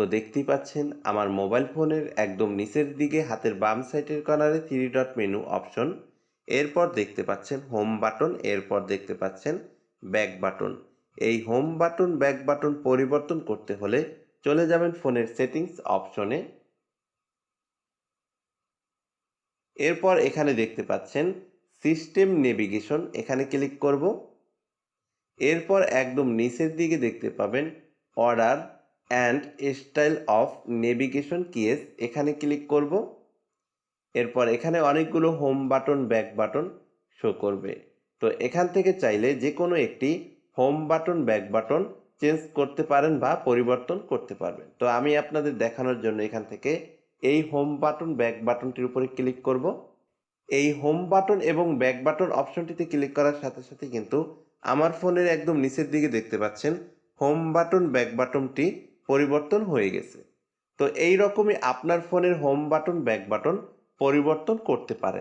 তো দেখতেই পাচ্ছেন, আমার মোবাইল ফোনের একদম নিচের দিকে হাতের বাম সাইডের কর্নারে থ্রি ডট মেনু অপশন এরপর দেখতে পাচ্ছেন হোম বাটন এরপর দেখতে পাচ্ছেন ব্যাক বাটন এই হোম বাটন ব্যাক বাটন পরিবর্তন করতে হলে চলে যাবেন ফোনের সেটিংস অপশনে এরপর এখানে দেখতে পাচ্ছেন সিস্টেম নেভিগেশন এখানে ক্লিক করব। এরপর একদম নিচের দিকে দেখতে পাবেন order and style of navigation keys এখানে ক্লিক করব। এরপর এখানে অনেকগুলো home button back button show করবে। তো এখান থেকে চাইলে যে কোনো একটি home button back button change করতে পারেন বা পরিবর্তন করতে পারবেন। তো আমি আপনাদের দেখানোর জন্য এখান থেকে এই হোম বাটন ব্যাক বাটনটির উপরে ক্লিক করব। এই হোম বাটন এবং ব্যাক বাটন অপশনটিতে ক্লিক করার সাথে সাথে কিন্তু আমার ফোনের একদম নিচের দিকে দেখতে পাচ্ছেন। হোম বাটন ব্যাক বাটনটি পরিবর্তন হয়ে গেছে। তো এই রকমই আপনার ফোনের হোম বাটন ব্যাক বাটন পরিবর্তন করতে পারেন।